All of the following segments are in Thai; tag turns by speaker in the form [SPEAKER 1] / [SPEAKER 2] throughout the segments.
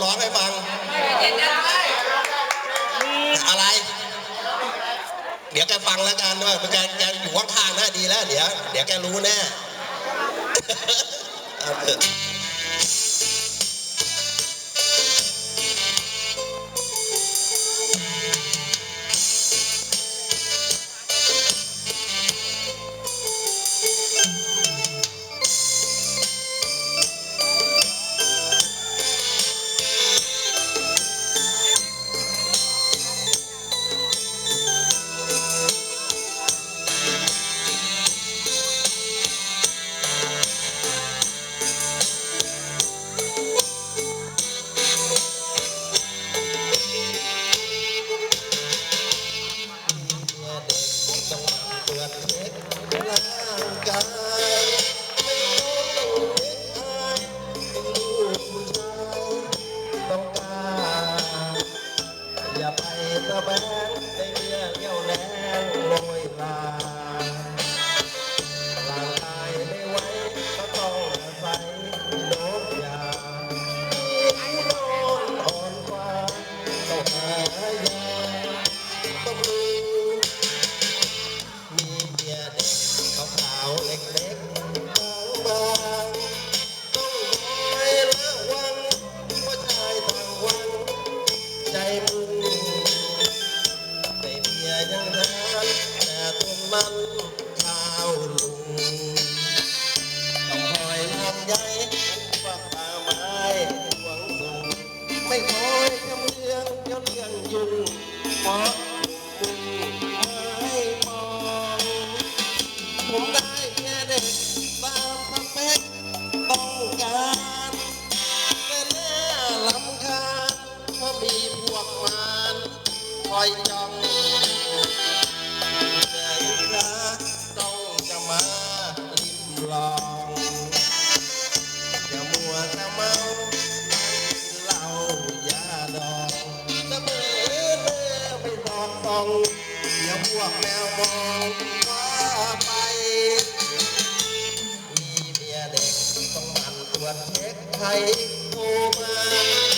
[SPEAKER 1] ร้องให้ฟัง อะไร เดี๋ยวแกฟังแล้วกันว่าแกแกอยู่ข้างๆน่าดีแล้ว เดี๋ยว เดี๋ยวแกรู้แน่ เมึงไม่เมียยังทานแต่ตัวมันข้าวลุงต้องคอยทำใยว่าป่าไม้หวงส่งไม่คอยทำเรื่องเดี๋ยวเรื่องยุ่งเพราะ อยจ้องแต่ลูกต้องจะมาลิ้มลองอย่ามัวแต่เมาเหล้ายาดองเสมอเมื่อไปสอดส่องอย่าพวกแมวมองว่าไปมีเมียเด็กต้องมันตรวจเช็คใครโทรมา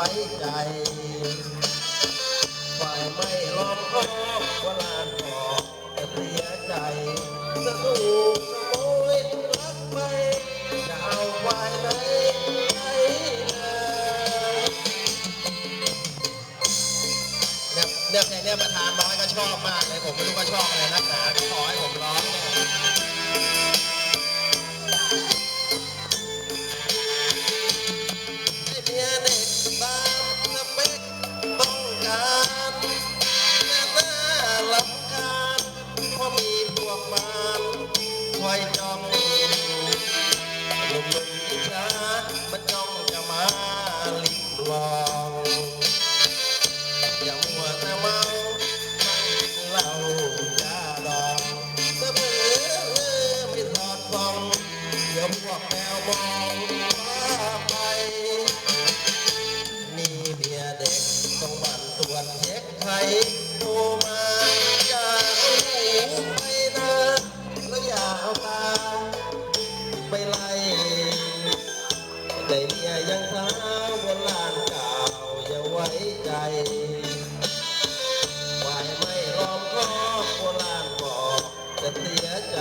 [SPEAKER 1] ว้ใจฝ่ายไม่ล้อมคอกว่าลานกอกจะเสียใจจะถูกขโมยลักไปจะเอาฝ่ายไหนไหนนะเนี่ยเนี่ยเพลงเนี่ยประธานน้อยก็ชอบมากเลย ผมไม่รู้ว่าชอบอะไรนักหนาขอให้ผมร้องเนี่ย การแต่น่าลำคาญเพราะมีพวกมันคอยจ้อ ยังเท้าบนลานเก่าอย่าไว้ใจฝ่ายไม่รอมคอบโบราณบอกจะเสียใจ